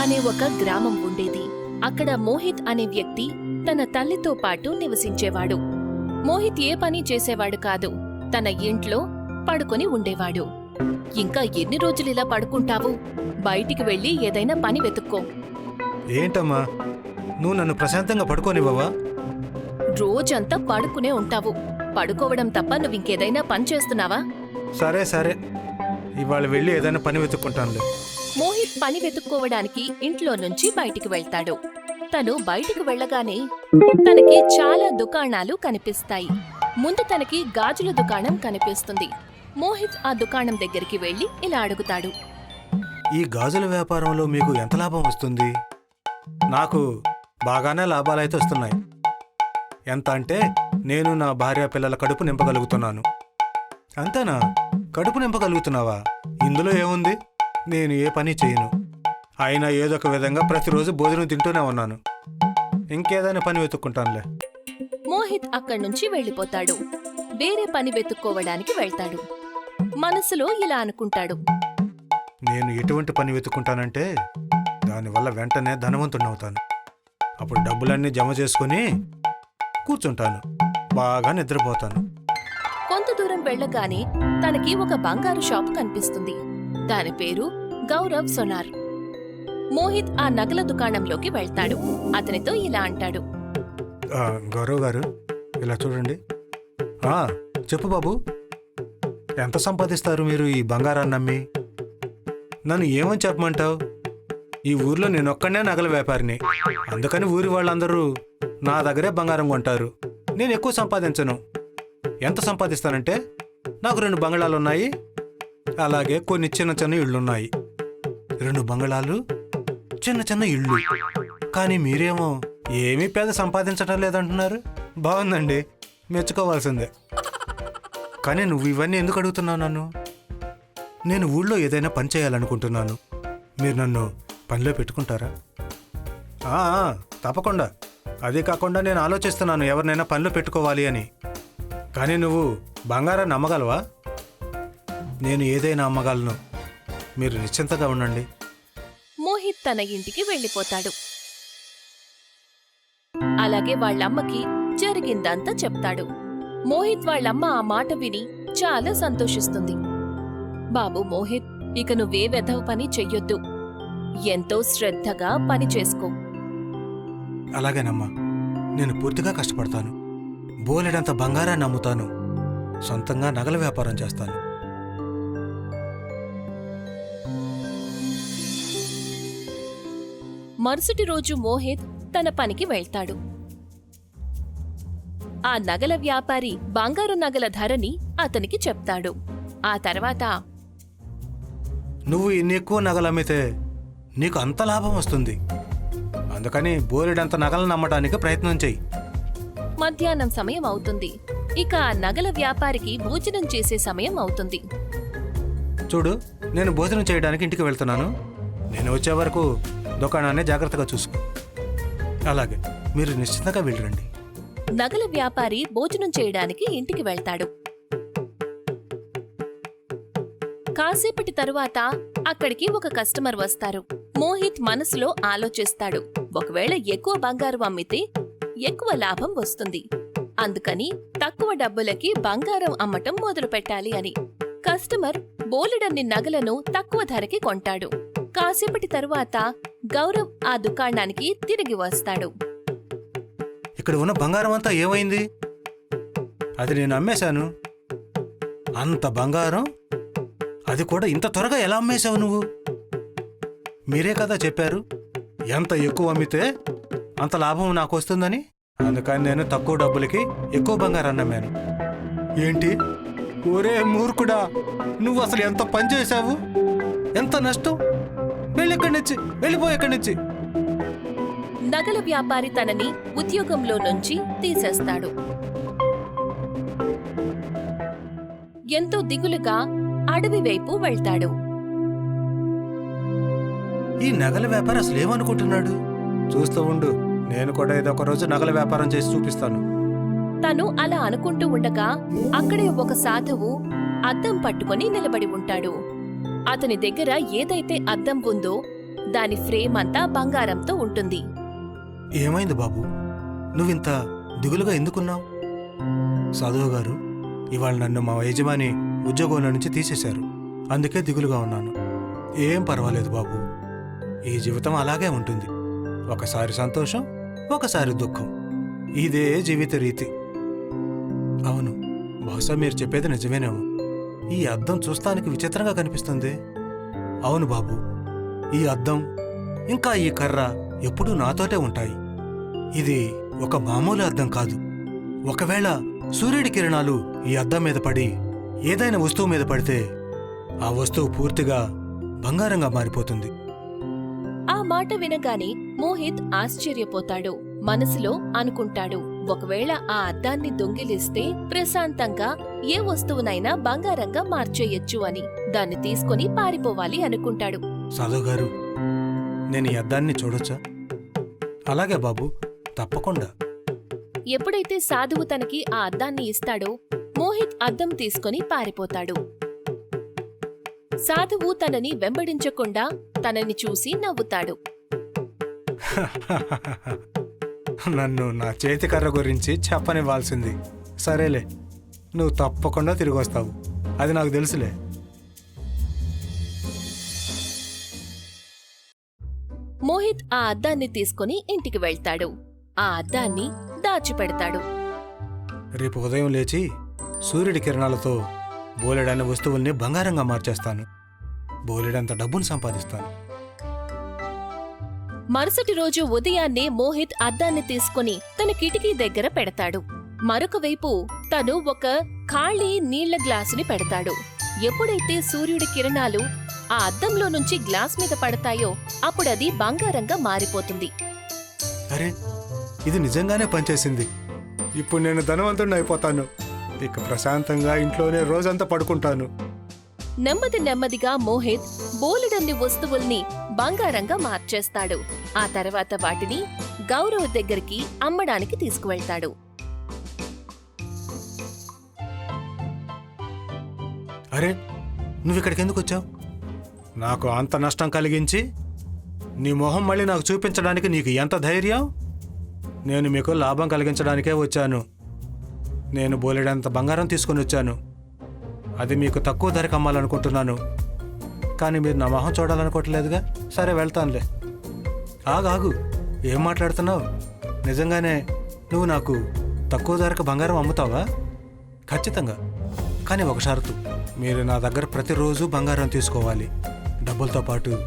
అనే ఒక గ్రామం ఉండేది. అక్కడ మోహిత్ అనే వ్యక్తి తన తల్లితో పాటు నివసించేవాడు. మోహిత్ ఏ పని చేసేవాడు కాదు. తన ఇంట్లో పడుకొని ఉండేవాడు. ఇంకా ఎన్ని రోజులిలా పడుకుంటావు? బయటికి వెళ్ళి ఏదైనా పని వెతుక్కో. ఏంటమ్మా? నువ్వు నన్ను ప్రశాంతంగా పడుకోనివ్వవా? రోజంతా పడుకునే ఉంటావు. పడుకోవడం తప్ప నువ్వింకేదైనా పని చేస్తున్నావా? సరే సరే. ఇవాళ వెళ్ళి ఏదైనా పని వెతుక్కుంటానులే. మోహిత్ పని వెతుక్కోవడానికి ఇంట్లో నుంచి బయటికి వెళ్తాడు. తను బయటికి వెళ్ళగానే తనకి చాలా దుకాణాలు కనిపిస్తాయి. ముందు తనకి గాజుల దుకాణం కనిపిస్తుంది. మోహిత్ ఆ దుకాణం దగ్గరికి వెళ్ళి ఇలా అడుగుతాడు. ఈ గాజుల వ్యాపారంలో మీకు ఎంత లాభం వస్తుంది? నాకు బాగానే లాభాలైతే వస్తున్నాయి. ఎంత అంటే నేను నా భార్య పిల్లల కడుపు నింపగలుగుతున్నాను. అంతేనా? కడుపు నింపగలుగుతున్నావా? ఇందులో ఏముంది? నేను ఏ పని చేయను. అయినా ఏదో ఒక విధంగా ప్రతిరోజు భోజనం తింటూనే ఉన్నాను. ఇంకేదైనా పని వెతుక్కుంటానులే. మోహిత్ అక్కడి నుంచి వెళ్ళిపోతాడు. వేరే పని వెతుక్కోవడానికి వెళ్తాడు. మనసులో ఇలా అనుకుంటాడు. నేను ఎటువంటి పని వెతుక్కుంటానంటే దానివల్ల వెంటనే ధనవంతుడవుతాను అప్పుడు డబ్బులన్నీ జమ చేసుకుని కూర్చుంటాను. బాగా నిద్రపోతాను. కొంత దూరం వెళ్ళగానే తనకి ఒక బంగారు షాప్ కనిపిస్తుంది. దాని పేరు గౌరవ్ సొనార్. మోహిత్ ఆ నగల దుకాణంలోకి వెళ్తాడు. అతనితో ఇలా అంటాడు. గౌరవ్ గారు ఇలా చూడండి. చెప్పు బాబు. ఎంత సంపాదిస్తారు మీరు ఈ బంగారాన్ని నమ్మి? నన్ను ఏమని చెప్పమంటావు? ఈ ఊర్లో నేనొక్కనే నగల వ్యాపారిని. అందుకని ఊరి వాళ్ళందరూ నా దగ్గరే బంగారం కొంటారు. నేను ఎక్కువ సంపాదించను. ఎంత సంపాదిస్తానంటే నాకు రెండు బంగళాలు ఉన్నాయి అలాగే కొన్ని చిన్న చిన్న ఇళ్ళున్నాయి. రెండు బంగళాలు చిన్న చిన్న ఇళ్ళు. కానీ మీరేమో ఏమీ పేద సంపాదించడం లేదంటున్నారు. బాగుందండి మెచ్చుకోవాల్సిందే. కానీ నువ్వు ఇవన్నీ ఎందుకు అడుగుతున్నావు నన్ను? నేను ఊళ్ళో ఏదైనా పని చేయాలనుకుంటున్నాను. మీరు నన్ను పనిలో పెట్టుకుంటారా? తప్పకుండా. అదే కాకుండా నేను ఆలోచిస్తున్నాను ఎవరినైనా పనిలో పెట్టుకోవాలి అని. కానీ నువ్వు బంగారాన్ని అమ్మగలవా నేను ఏదైనా అమ్మగలను. మీరు నిశ్చింతగా ఉండండి. మోహిత్ తన ఇంటికి వెళ్ళిపోతాడు. అలాగే వాళ్ళమ్మకి జరిగిందంతా చెప్తాడు. మోహిత్ వాళ్ళమ్మ ఆ మాట విని చాలా సంతోషిస్తుంది. బాబు మోహిత్ ఇక నువ్వే వెధవ పని చెయ్యొద్దు. ఎంతో శ్రద్ధగా పని చేసుకో. అలాగేనమ్మా. నేను పూర్తిగా కష్టపడతాను. బోలెడంత బంగారాన్ని అమ్ముతాను. సొంతంగా నగల వ్యాపారం చేస్తాను. మరుసటి రోజు మోహిత్ తన పనికి వెళ్తాడు. ఆ నగల వ్యాపారి బంగారు నగల ధరని అతనికి చెప్తాడు. ఆ తర్వాత నువ్వు ఇన్ని ఎక్కువ నగలు అమ్మితే నీకు అంత లాభం వస్తుంది. అందుకని బోలెడంత నగలను అమ్మటానికి ప్రయత్నం చెయ్యి. మధ్యాహ్నం సమయం అవుతుంది. ఇక ఆ నగల వ్యాపారికి భోజనం చేసే సమయం అవుతుంది. చూడు నేను భోజనం చేయడానికి ఇంటికి వెళ్తున్నాను. నేను వచ్చే వరకు దుకాణాన్ని జాగ్రత్తగా చూసుకో. అలాగే మీరు నిశ్చితంగా వెళ్ళరండి. నగల వ్యాపారి భోజనం చేయడానికి ఇంటికి వెళ్తాడు. కాసేపటి తరువాత అక్కడికి ఒక కస్టమర్ వస్తారు. మోహిత్ మనసులో ఆలోచిస్తాడు. ఒకవేళ ఎక్కువ బంగారు అమ్మితే ఎక్కువ లాభం వస్తుంది. అందుకని తక్కువ డబ్బులకి బంగారం అమ్మటం మొదలు పెట్టాలి అని. కస్టమర్ బోలెడన్ని నగలను తక్కువ ధరకి కొంటాడు. కాసేపటి తరువాత గౌరవ్ ఆ దుకాణానికి తిరిగి వస్తాడు. ఇక్కడ ఉన్న బంగారం అంతా ఏమైంది? అది నేను అమ్మేశాను. అంత బంగారం? అది కూడా ఇంత త్వరగా ఎలా అమ్మేశావు నువ్వు? మీరే కదా చెప్పారు ఎంత ఎక్కువ అమ్మితే అంత లాభం నాకు వస్తుందని? అందుకని నేను తక్కువ డబ్బులకి ఎక్కువ బంగారాన్ని అమ్మాను. ఏంటి? ఒరే మూర్ఖుడా నువ్వు అసలు ఎంత పని చేశావు? ఎంత నష్టం? వెళ్ళి ఎక్కడి నుంచి వెళ్ళిపో ఎక్కడి నుంచి. నగల వ్యాపారి తనని ఉద్యోగంలో నుంచి తీసేస్తాడు. ఎంతో దిగులుగా అడవి వైపు వెళ్తాడు. ఈ నగల వ్యాపారం అసలు ఏమనుకుంటున్నాడు? చూస్తూ ఉండు నేను కూడా ఏదో ఒక రోజు నగల వ్యాపారం చేసి చూపిస్తాను. తను అలా అనుకుంటూ ఉండగా అక్కడే ఒక సాధువు అద్దం పట్టుకొని నిలబడి ఉంటాడు. అతని దగ్గర ఏదైతే అద్దం ఉందో దాని ఫ్రేమ్ అంతా బంగారంతో ఉంటుంది. ఏమైంది బాబు? నువ్వింత దిగులుగా ఎందుకున్నావు? సాధువు గారు ఇవాళ నన్ను మా యజమాని ఉద్యోగంలో నుంచి తీసేశారు. అందుకే దిగులుగా ఉన్నాను. ఏం పర్వాలేదు బాబు. ఈ జీవితం అలాగే ఉంటుంది. ఒకసారి సంతోషం ఒకసారి దుఃఖం. ఇదే జీవిత రీతి. అవును బహుశా మీరు చెప్పేది నిజమేనేమో. ఈ అద్దం చూస్తానికి విచిత్రంగా కనిపిస్తుంది. అవును బాబు ఈ అద్దం ఇంకా ఈ కర్ర ఎప్పుడూ నాతోటే ఉంటాయి. ఇది ఒక మామూలు అద్దం కాదు. ఒకవేళ సూర్యుడి కిరణాలు ఈ అద్దం మీద పడి ఏదైనా వస్తువు మీద పడితే ఆ వస్తువు పూర్తిగా బంగారంగా మారిపోతుంది. ఆ మాట వినగానే మోహిత్ ఆశ్చర్యపోతాడు మనసులో అనుకుంటాడు. ఒకవేళ ఆ అద్దాన్ని దొంగిలిస్తే ప్రశాంతంగా ఏ వస్తువునైనా బంగారంగా మార్చేయొచ్చు అని. దాన్ని తీసుకొని పారిపోవాలి అనుకుంటాడు. సాధు గారు నేను ఈ అద్దాన్ని చూడొచ్చా? అలాగే బాబు తప్పకుండా. ఎప్పుడైతే సాధువు తనకి ఆ అద్దాన్ని ఇస్తాడో మోహిత్ అద్దం తీసుకొని పారిపోతాడు. సాధువు తనని వెంబడించకుండా తనని చూసి నవ్వుతాడు. నన్ను నా చేతి కర్ర గురించి చెప్పనివ్వాల్సింది. సరేలే నువ్వు తప్పకుండా తిరిగి వస్తావు అది నాకు తెలుసులే. మోహిత్ ఆ అద్దాన్ని తీసుకుని ఇంటికి వెళ్తాడు. ఆ అద్దాన్ని దాచిపెడతాడు. రేపు ఉదయం లేచి సూర్యుడి కిరణాలతో బోలెడైన వస్తువుల్ని బంగారంగా మార్చేస్తాను. బోలెడంత డబ్బును సంపాదిస్తాను. మరుసటి రోజు ఉదయాన్నే మోహిత్ అద్దాన్ని తీసుకుని తన కిటికీ దగ్గర పెడతాడు. మరొక వైపు తను ఒక ఖాళీ నీళ్ళ గ్లాసుని పెడతాడు. ఎప్పుడైతే సూర్యుడి కిరణాలు ఆ అద్దంలో నుంచి గ్లాస్ మీద పడతాయో అప్పుడది బంగారంగా మారిపోతుంది. అరే ఇది నిజంగానే పనిచేసింది. ఇప్పుడు నేను ధనవంతుడిని అయిపోతాను. ఇక ప్రశాంతంగా ఇంట్లోనే రోజంతా పడుకుంటాను. నెమ్మది నెమ్మదిగా మోహిత్ బోలెడన్ని వస్తువుల్ని బంగారంగా మార్చేస్తాడు. ఆ తర్వాత వాటిని గౌరవ్ దగ్గరికి అమ్మడానికి తీసుకువెళ్తాడు. అరే నువ్వు ఇక్కడికి ఎందుకు వచ్చావు నాకు అంత నష్టం కలిగించి నీ మొహం మళ్ళీ నాకు చూపించడానికి నీకు ఎంత ధైర్యం? నేను మీకు లాభం కలిగించడానికే వచ్చాను. నేను బోలెడంత బంగారం తీసుకొని వచ్చాను అది మీకు తక్కువ ధరకు అమ్మాలనుకుంటున్నాను. కానీ మీరు నా మొహం చూడాలనుకోవట్లేదుగా? సరే వెళ్తానులే. ఆగు ఆగు. ఏం మాట్లాడుతున్నావు? నిజంగానే నువ్వు నాకు తక్కువ ధరకు బంగారం అమ్ముతావా? ఖచ్చితంగా. కానీ ఒక షరతు. మీరు నా దగ్గర ప్రతిరోజు బంగారం తీసుకోవాలి. డబ్బులతో పాటు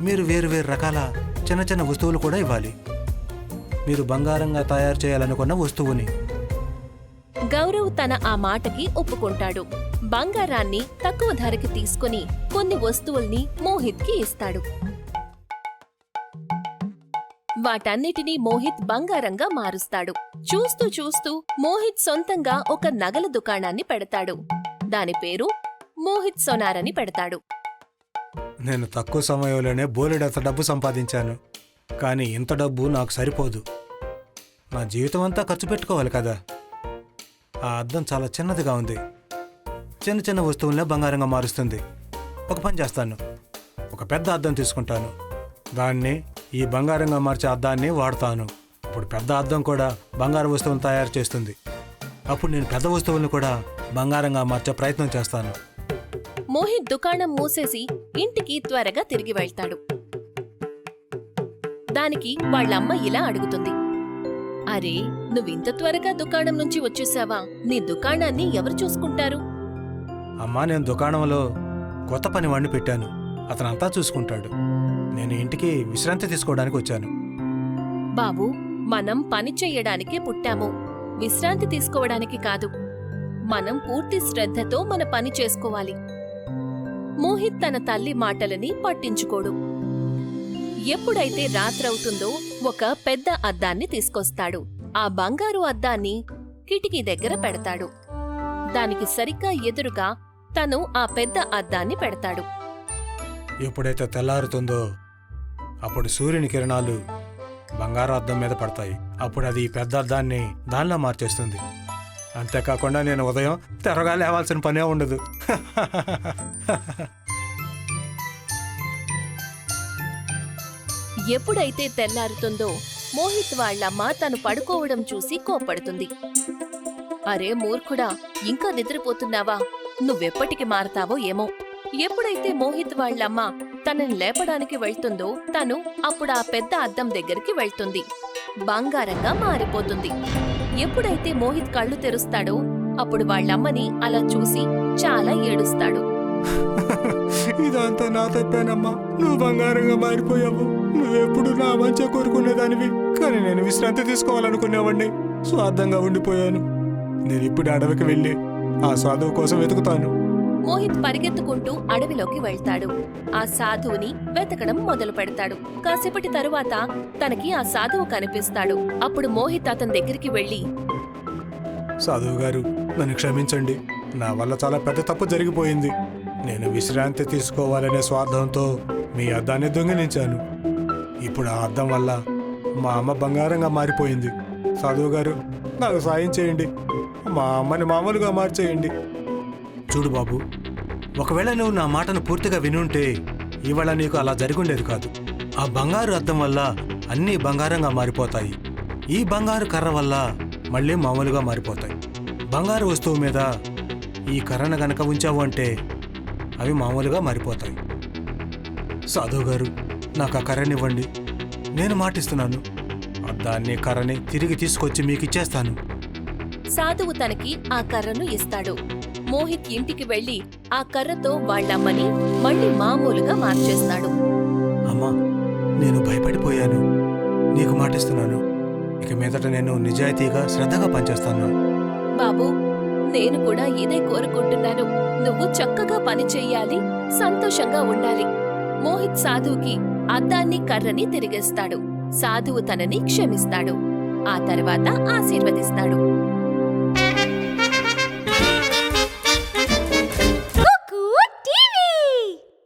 మీరు వేరు వేరు రకాల చిన్న చిన్న వస్తువులు కూడా ఇవ్వాలి. మీరు బంగారంగా తయారు చేయాలనుకున్న వస్తువుని. గౌరవ్ తన ఆ మాటకి ఒప్పుకుంటాడు. బంగారాన్ని తక్కువ ధరకి తీసుకుని కొన్ని వస్తువుల్ని మోహిత్కి ఇస్తాడు. వాటన్నిటినీ మోహిత్ బంగారంగా మారుస్తాడు. చూస్తూ చూస్తూ మోహిత్ సొంతంగా ఒక నగల దుకాణాన్ని పెడతాడు. దాని పేరు మోహిత్ సోనార్ అని పెడతాడు. నేను తక్కువ సమయంలోనే బోలెడంత డబ్బు సంపాదించాను. కానీ ఇంత డబ్బు నాకు సరిపోదు. నా జీవితం అంతా ఖర్చు పెట్టుకోవాలి కదా. ఆ అద్దం చాలా చిన్నదిగా ఉంది. చిన్న చిన్న వస్తువులనే బంగారంగా మారుస్తుంది. ఒక పని చేస్తాను. ఒక పెద్ద అద్దం తీసుకుంటాను. దాన్ని ఈ బంగారంగా మార్చే అద్దాన్ని వాడతాను. ఇప్పుడు పెద్ద అద్దం కూడా బంగారు వస్తువులను తయారు చేస్తుంది. అప్పుడు నేను పెద్ద వస్తువులను కూడా బంగారంగా మార్చే ప్రయత్నం చేస్తాను. మోహిత్ దుకాణం మూసేసి ఇంటికి త్వరగా తిరిగి వెళ్తాడు. దానికి వాళ్ళమ్మ ఇలా అడుగుతుంది. అరే నువ్వింత త్వరగా దుకాణం నుంచి వచ్చేసావా? నీ దుకాణాన్ని ఎవరు చూసుకుంటారు? అమ్మా నేను దుకాణంలో కొత్త పని వాడిని పెట్టాను. అతనంతా చూసుకుంటాడు. నేను ఇంటికి విశ్రాంతి తీసుకోవడానికి వచ్చాను. బాబు మనం పని చెయ్యడానికే పుట్టాము. విశ్రాంతి తీసుకోవడానికి కాదు. మనం పూర్తి శ్రద్ధతో మన పని చేసుకోవాలి. మోహిత్ తన తల్లి మాటలని పట్టించుకోడు. ఎప్పుడైతే రాత్రవుతుందో ఒక పెద్ద అద్దాన్ని తీసుకొస్తాడు. ఆ బంగారు అద్దాన్ని కిటికీ దగ్గర పెడతాడు. దానికి సరిగ్గా ఎదురుగా తను ఆ పెద్ద అద్దాన్ని పెడతాడు. ఎప్పుడైతే తెల్లారుతుందో అప్పుడు సూర్యుని కిరణాలు బంగారు అద్దం మీద పడతాయి. అప్పుడు అది ఈ పెద్ద అద్దాన్ని దానిలో మార్చేస్తుంది. అంతేకాకుండా నేను ఉదయం త్వరగా లేవాల్సిన పనే ఉండదు. ఎప్పుడైతే తెల్లారుతుందో మోహిత్ వాళ్ళమ్మ తను పడుకోవడం చూసి కోప్పడుతుంది. అరే మూర్ఖుడా ఇంకా నిద్రపోతున్నావా? నువ్వెప్పటికి మారతావో ఏమో. ఎప్పుడైతే మోహిత్ వాళ్ళమ్మ తనని లేపడానికి వెళ్తుందో తను అప్పుడు ఆ పెద్ద అద్దం దగ్గరికి వెళ్తుంది. బంగారంగా మారిపోతుంది. ఎప్పుడైతే మోహిత్ కళ్ళు తెరుస్తాడో అప్పుడు వాళ్ళమ్మని అలా చూసి చాలా ఏడుస్తాడు. ఇదంతా నా తప్పేనమ్మా. నువ్వు బంగారంగా మారిపోయావు. నువ్వెప్పుడు నా మంచి కోరుకునేదానివి. కానీ నేను విశ్రాంతి తీసుకోవాలనుకునేవాడిని స్వార్థంగా ఉండిపోయాను. నేను ఇప్పుడు అడవికి వెళ్ళి ఆ సాధువు కోసం వెతుకుతాను. మోహిత్ పరిగెత్తుకుంటూ అడవిలోకి వెళ్తాడు. ఆ సాధువుని వెతకడం మొదలు పెడతాడు. కాసేపటి తరువాత తనకి ఆ సాధువు కనిపిస్తాడు. అప్పుడు మోహిత్ అతని దగ్గరికి వెళ్ళి సాధువు గారు నన్ను క్షమించండి. నా వల్ల చాలా పెద్ద తప్పు జరిగిపోయింది. నేను విశ్రాంతి తీసుకోవాలనే స్వార్థంతో మీ అద్దాన్ని దొంగిలించాను. ఇప్పుడు ఆ అద్దం వల్ల మా అమ్మ బంగారంగా మారిపోయింది. సాధువు గారు నాకు సాయం చేయండి. మా అమ్మని మామూలుగా మార్చేయండి. చూడు బాబు ఒకవేళ నువ్వు నా మాటను పూర్తిగా వినుంటే ఇవాళ నీకు అలా జరిగుండేది కాదు. ఆ బంగారు అద్దం వల్ల అన్నీ బంగారంగా మారిపోతాయి. ఈ బంగారు కర్ర వల్ల మళ్ళీ మామూలుగా మారిపోతాయి. బంగారు వస్తువు మీద ఈ కర్రను గనక ఉంచావు అంటే అవి మామూలుగా మారిపోతాయి. సాధువు గారు నాకు ఆ కర్రనివ్వండి నేను మాటిస్తున్నాను. దాన్ని కర్రని తిరిగి తీసుకొచ్చి మీకు ఇచ్చేస్తాను సాధువు తనకి ఆ కర్రను ఇస్తాడు. మోహిత్ ఇంటికి వెళ్ళి ఆ కర్రతో వాళ్ళమ్మని మళ్ళీ మామూలుగా మార్చేస్తాడు. అమ్మా నేను భయపడిపోయాను. నీకు మాటిస్తున్నాను. ఇక మీదట నేను నిజాయితీగా శ్రద్ధగా పనిచేస్తాను. బాబు నేను కూడా ఇదే కోరుకుంటున్నాను. నువ్వు చక్కగా పని చెయ్యాలి సంతోషంగా ఉండాలి. మోహిత్ సాధువుకి అద్దాన్ని కర్రని తిరిగేస్తాడు. సాధువు తనని క్షమిస్తాడు. ఆ తర్వాత ఆశీర్వదిస్తాడు.